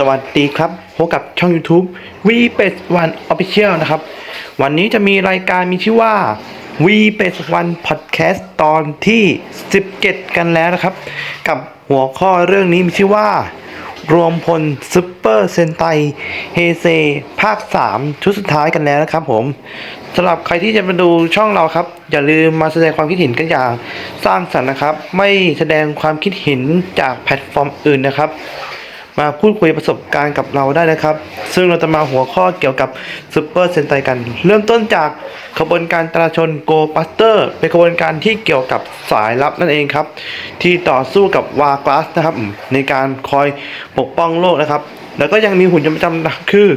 สวัสดีครับพบกับช่อง YouTube v 8 1 Official นะครับ วันนี้จะมีรายการมีชื่อว่า v 8 1 Podcast ตอนที่ 17 กันแล้วนะครับ กับหัวข้อเรื่องนี้มีชื่อว่า รวมพลซุปเปอร์เซนไตเฮเซ ภาค 3 ชุดสุดท้ายกันแล้วนะครับผมสำหรับใครที่จะมาดูช่องเราครับ อย่าลืมมาแสดงความคิดเห็นกันอย่างสร้างสรรค์นะครับ ไม่แสดงความคิดเห็นจากแพลตฟอร์มอื่นนะครับ มาพูดคุยประสบการณ์กับเราได้นะครับ ซึ่งเราจะมาหัวข้อเกี่ยวกับซูเปอร์เซนไตกัน เริ่มต้นจากขบวนการตราชนโกปัสเตอร์เป็นขบวนการที่เกี่ยวกับสายลับนั่นเองครับ ที่ต่อสู้กับวากลาสนะครับ ในการคอยปกป้องโลกนะครับ แล้วก็ยังมีหุ่นยนต์ประจำคือ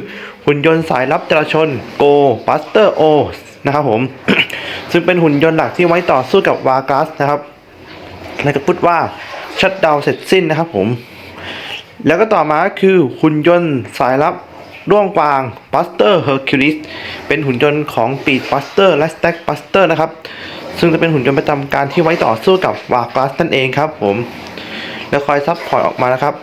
หุ่นยนต์สายลับจราชนโกปัสเตอร์โอนะครับผม ซึ่งเป็นหุ่นยนต์หลักที่ไว้ต่อสู้กับวากลาสนะครับแล้วก็พูดว่าชัดดาวเสร็จสิ้นนะครับผม แล้วก็ต่อมาคือหุ่นยนต์สายลับร่วงกวางบัสเตอร์เฮอร์คิวลิสเป็นหุ่นยนต์ของปีดบัสเตอร์และสแต็กบัสเตอร์นะครับ ซึ่งจะเป็นหุ่นยนต์ประจำการที่ไว้ต่อสู้กับวากลาสนั่นเองครับผม แล้วคอยซับพอร์ตออกมานะครับ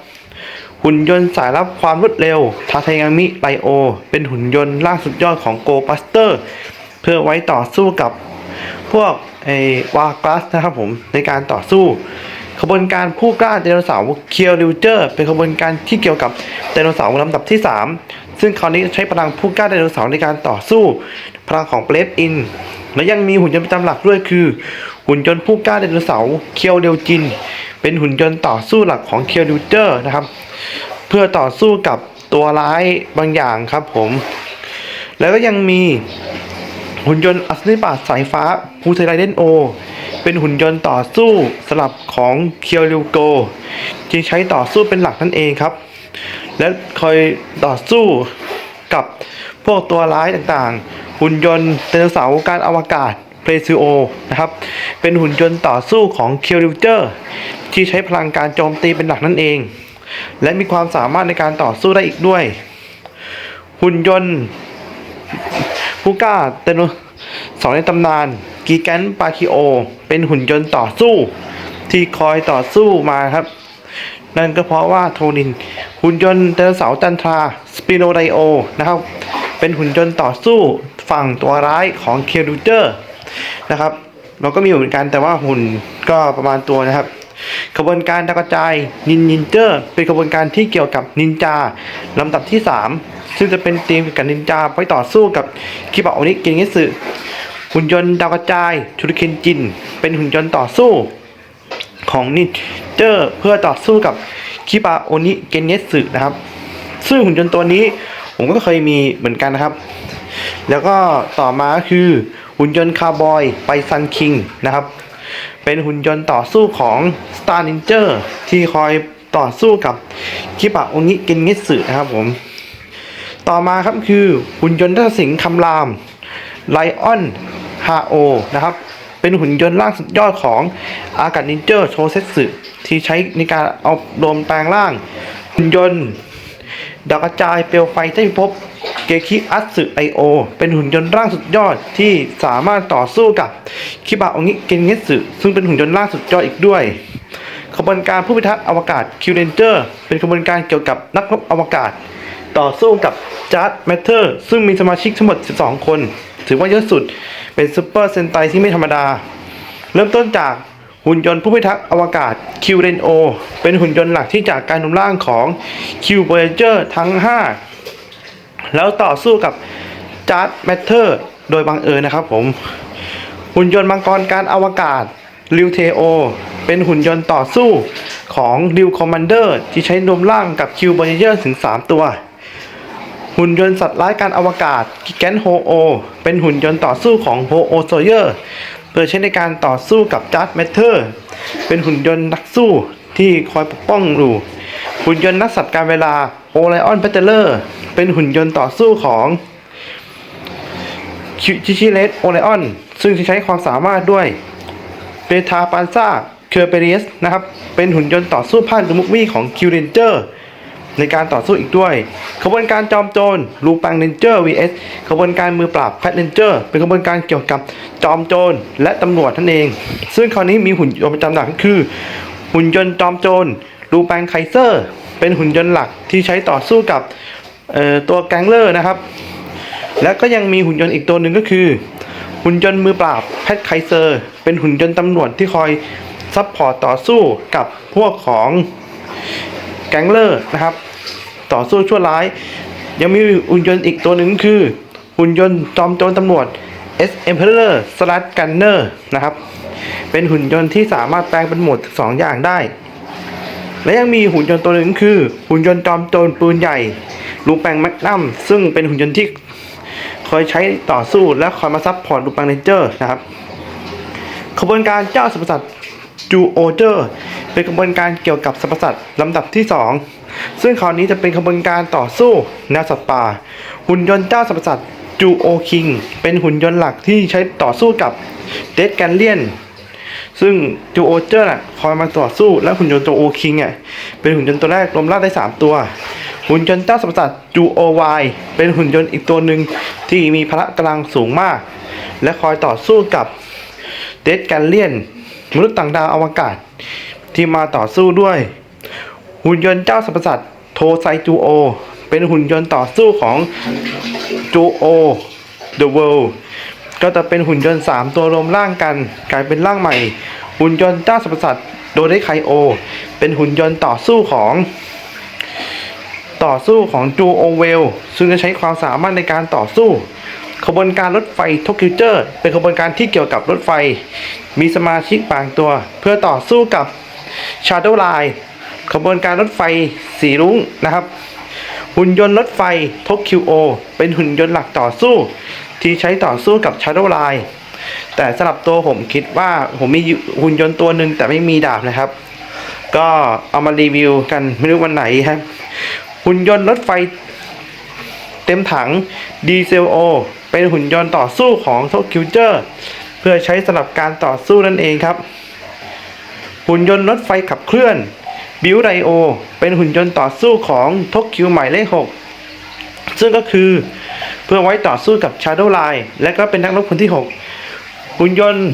หุ่นยนต์สายลับความรวดเร็วทาเทงามิไลโอ เป็นหุ่นยนต์ล่างสุดยอดของโกบัสเตอร์เพื่อไว้ต่อสู้กับพวกไอวากาสนะครับผมในการต่อสู้ ขบวนการผู้กล้าไดโนเสาร์เคียวริวเจอร์ เป็นขบวนการที่เกี่ยวกับไดโนเสาร์ลำดับที่ 3 ซึ่งคราวนี้ใช้พลังผู้กล้าไดโนเสาร์ในการต่อสู้ พลังของเบลฟอิน และยังมีหุ่นยนต์ประจำหลักด้วยคือ หุ่นยนต์ผู้กล้าไดโนเสาร์เคียวเรียวจิน เป็นหุ่นยนต์ต่อสู้หลักของเคียวริวเจอร์นะครับ เพื่อต่อสู้กับตัวร้ายบางอย่างครับผม แล้วก็ยังมีหุ่นยนต์อัศนิบาสายฟ้าพูเทไรเดนโอ เป็นหุ่นยนต์ต่อสู้สลับของเคียวริวโกที่ใช้ต่อสู้เป็นหลักนั่นเองครับ และคอยต่อสู้กับพวกตัวร้ายต่างๆ หุ่นยนต์ไดโนเสาร์การอวกาศเพลซิโอนะครับ เป็นหุ่นยนต์ต่อสู้ของเคียวริวเจอร์ ที่ใช้พลังการโจมตีเป็นหลักนั่นเอง และมีความสามารถในการต่อสู้ได้อีกด้วย หุ่นยนต์ผู้กล้าเตโน สองในตำนานกีแกนปาคิโอ เป็นหุ่นยนต์ต่อสู้ ที่คอยต่อสู้มาครับ นั่นก็เพราะว่าโทนิน หุ่นยนต์ไดโนเสาร์จันทราสปิโนไดโอนะครับ เป็นหุ่นยนต์ต่อสู้ฝั่งตัวร้ายของเคลูเจอร์นะครับ เราก็มีเหมือนกันแต่ว่าหุ่นก็ประมาณตัวนะครับ ขบวนการดาวกระจายนินนินเจอร์เป็นขบวนการที่เกี่ยวกับนินจาลำดับที่ 3 ซึ่งจะเป็นทีมกับนินจาไว้ต่อสู้กับคิบะโอนิเกนเงสึหุ่นยนต์ดาวกระจายชูริเคนจิน เป็นหุ่นยนต์ต่อสู้ของนินเจอร์เพื่อต่อสู้กับคิบะโอนิเกนเงสึนะครับ ซึ่งหุ่นยนต์ตัวนี้ผมก็เคยมีเหมือนกันนะครับ แล้วก็ต่อมาคือหุ่นยนต์คาร์บอยไปซันคิงนะครับ เป็นหุ่นยนต์ต่อสู้ของ Star Ninja ที่คอยต่อสู้กับคิบะโอนิเกนเงสึนะครับผม ต่อมาครับคือหุ่นยนต์ทัศสิงห์คำรามไลออนฮาโอนะครับ เป็นหุ่นยนต์ร่างสุดยอดของอากาศนินเจอร์โชเซสึที่ใช้ในการเอาโดมแปลงร่าง หุ่นยนต์ดาวกระจายเปลวไฟที่พิภพ เกคิอัตสึไอโอเป็นหุ่นยนต์ร่างสุดยอดที่สามารถต่อสู้กับคิบะโองิเกนเงสึซึ่งเป็นหุ่นยนต์ร่างสุดยอดอีกด้วยขบวนการผู้พิทักษ์อวกาศคิวเรนเจอร์เป็นขบวนการเกี่ยวกับนักรบอวกาศ ต่อสู้กับจัดแมทเทอร์ซึ่งมีสมาชิกทั้งหมด 12 คน ถือว่าเยอะสุดเป็นซูเปอร์เซนไตที่ไม่ธรรมดา เริ่มต้นจากหุ่นยนต์ผู้พิทักษ์อวกาศคิวเรนโอเป็นหุ่นยนต์หลักที่จากการรวมร่างของคิวเบอร์เจอร์ทั้ง 5 แล้วต่อสู้กับจัดแมทเทอร์ โดยบังเอิญนะครับผมหุ่นยนต์มังกรการอวกาศริวเทโอเป็นหุ่นยนต์ต่อสู้ของริวคอมมานเดอร์ที่ใช้รวมร่างกับคิวบอร์เจอร์ถึง 3 ตัว หุ่นยนต์สัตว์ร้ายการอวกาศกิแกนโฮโอเป็นหุ่นยนต์ต่อสู้ของโฮโอโซเยอร์เพื่อใช้ในการต่อสู้กับจัดแมทเทอร์ เป็นหุ่นยนต์นักสู้ที่คอยปกป้องอยู่หุ่นยนต์นักสัตว์การเวลา ไลออนแพตเตอร์ เป็นหุ่นยนต์ต่อสู้ของชิชิเลสโอไลออน ซึ่งใช้ความสามารถด้วยเบทาปานซาเคอร์เปเรียสนะครับ เป็นหุ่นยนต์ต่อสู้ผ่านดูมุกมี่ของคิวเรนเจอร์ในการต่อสู้อีกด้วย ขบวนการจอมโจรลูปังเรนเจอร์ vs ขบวนการมือปราบแพทเรนเจอร์เป็นขบวนการเกี่ยวกับจอมโจรและตำรวจนั่นเอง ซึ่งคราวนี้มีหุ่นยนต์ประจำหลักก็คือ หุ่นยนต์จอมโจรลูปังไคเซอร์ เป็นหุ่นยนต์หลักที่ใช้ต่อสู้กับตัวแก๊งเลอร์นะครับ และก็ยังมีหุ่นยนต์อีกตัวหนึ่งก็คือ หุ่นยนต์มือปราบแพทไคเซอร์ เป็นหุ่นยนต์ตำรวจที่คอยซัพพอร์ตต่อสู้กับพวกของแก๊งเลอร์นะครับ ต่อสู้ชั่วร้าย ยังมีหุ่นยนต์อีกตัวหนึ่งคือ หุ่นยนต์จอมโจรตำรวจ S Emperor s l a s Gunner นะครับ เป็นหุ่นยนต์ที่สามารถแปลงเป็นโหมดสองอย่างได้ และยังมีหุ่นยนต์ตัวหนึ่งคือ หุ่นยนต์จอมโจรปืนใหญ่ ลูแปงแมกนัมซึ่งเป็นหุ่นยนต์ที่คอยใช้ต่อสู้และคอยมาซับพอร์ตลูแปงเรนเจอร์นะครับขบวนการเจ้าสรรพสัตว์จูโอเจอร์เป็นขบวนการเกี่ยวกับสรรพสัตว์ลำดับที่ 2 ซึ่งคราวนี้จะเป็นขบวนการต่อสู้แนวสัตว์ป่า หุ่นยนต์เจ้าสรรพสัตว์จูโอคิงเป็นหุ่นยนต์หลักที่ใช้ต่อสู้กับเดดแกนเลียน ซึ่งจูโอเจอร์น่ะคอยมาต่อสู้และหุ่นยนต์ตัวโอคิงอะเป็นหุ่นยนต์ตัวแรกรวมร่าได้ 3 ตัว หุ่นยนต์เจ้าสรรพสัตว์จูโอวายเป็นหุ่นยนต์อีกตัวหนึ่งที่มีพละกำลังสูงมาก และคอยต่อสู้กับเดดแกนเลียนมนุษย์ต่างดาวอวกาศ ที่มาต่อสู้ด้วย หุ่นยนต์เจ้าสรรพสัตว์โทไซจูโอ เป็นหุ่นยนต์ต่อสู้ของจูโอ The World ก็จะเป็นหุ่นยนต์ 3 ตัวรวมร่างกัน กลายเป็นร่างใหม่ หุ่นยนต์เจ้าสรรพสัตว์โดเรไคโอ เป็นหุ่นยนต์ต่อสู้ของ ต่อสู้ของจูโอเวล ซึ่งจะใช้ความสามารถในการต่อสู้ขบวนการรถไฟโทคิวเจอร์ เป็นขบวนการที่เกี่ยวกับรถไฟ มีสมาชิกบางตัว เพื่อต่อสู้กับ Shadow Line ขบวนการรถไฟสีรุ้งนะครับ หุ่นยนต์รถไฟทคิวโอเป็นหุ่นยนต์หลักต่อสู้ ที่ใช้ต่อสู้กับ Shadow Line แต่สำหรับตัวผมคิดว่าผมมีหุ่นยนต์ตัวหนึ่งแต่ไม่มีดาบนะครับ ก็เอามารีวิวกันไม่รู้วันไหนครับหุ่นยนต์รถไฟเต็มถังดีเซลโอเป็นหุ่นยนต์ต่อสู้ของโทคิวเจอร์เพื่อใช้สำหรับการต่อสู้นั่นเองครับ หุ่นยนต์รถไฟขับเคลื่อนบิวไรโอเป็นหุ่นยนต์ต่อสู้ของทกคิวหมายเลข6ซึ่งก็คือ เพื่อไว้ต่อสู้กับ Shadow Line และก็เป็นนักรบคนที่ 6 หุ่นยนต์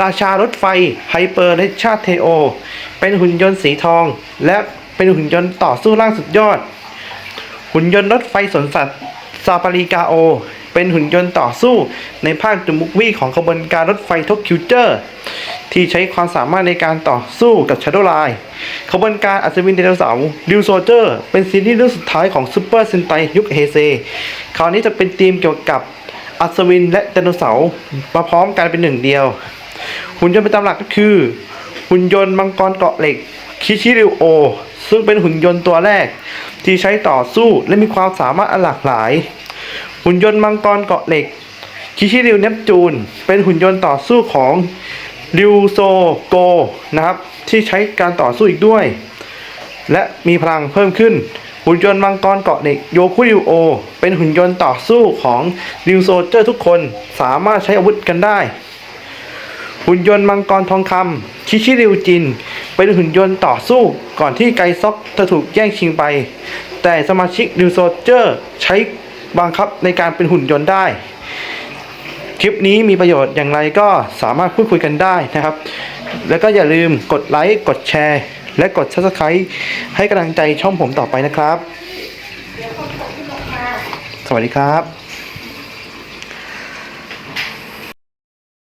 ราชารถไฟไฮเปอร์เนชาเทโอ เป็นหุ่นยนต์สีทอง และเป็นหุ่นยนต์ต่อสู้ร่างสุดยอด หุ่นยนต์รถไฟสนสัตว์ซาปาริกาโอ เป็นหุ่นยนต์ต่อสู้ในภาคจุมุกวี่ของขบวนการรถไฟทกคิวเจอร์ ที่ใช้ความสามารถในการต่อสู้กับชาโดไลน์ขบวนการอัศวินไดโนเสาร์ดิวโซเจอร์ เป็นซีรีส์เรื่องสุดท้ายของซูเปอร์เซนไตยุคเฮเซคราวนี้จะเป็นธีมเกี่ยวกับอัศวินและไดโนเสาร์มาพร้อมกันเป็นหนึ่งเดียว หุ่นยนต์ประจำหลักก็คือ หุ่นยนต์มังกรเกาะเหล็กคิชิริโอ ซึ่งเป็นหุ่นยนต์ตัวแรก ที่ใช้ต่อสู้และมีความสามารถอันหลากหลาย หุ่นยนต์มังกรเกาะเหล็ก คิชิริวเนปจูน เป็นหุ่นยนต์ต่อสู้ของริวโซโกนะครับ ที่ใช้การต่อสู้อีกด้วย และมีพลังเพิ่มขึ้น หุ่นยนต์มังกรเกาะเหล็กโยคุริวโอ เป็นหุ่นยนต์ต่อสู้ของริวโซเจอร์ทุกคนสามารถใช้อาวุธกันได้หุ่นยนต์มังกรทองคำชิชิริวจิน เป็นหุ่นยนต์ต่อสู้ก่อนที่ไกซ็อกจะถูกแย่งชิงไป แต่สมาชิกริวโซเจอร์ใช้ บังคับในการเป็นหุ่นยนต์ได้ คลิปนี้มีประโยชน์อย่างไรก็สามารถพูดคุยกันได้นะครับ แล้วก็อย่าลืมกดไลค์กดแชร์ และกด subscribe ให้กำลังใจช่องผมต่อไปนะครับ สวัสดีครับ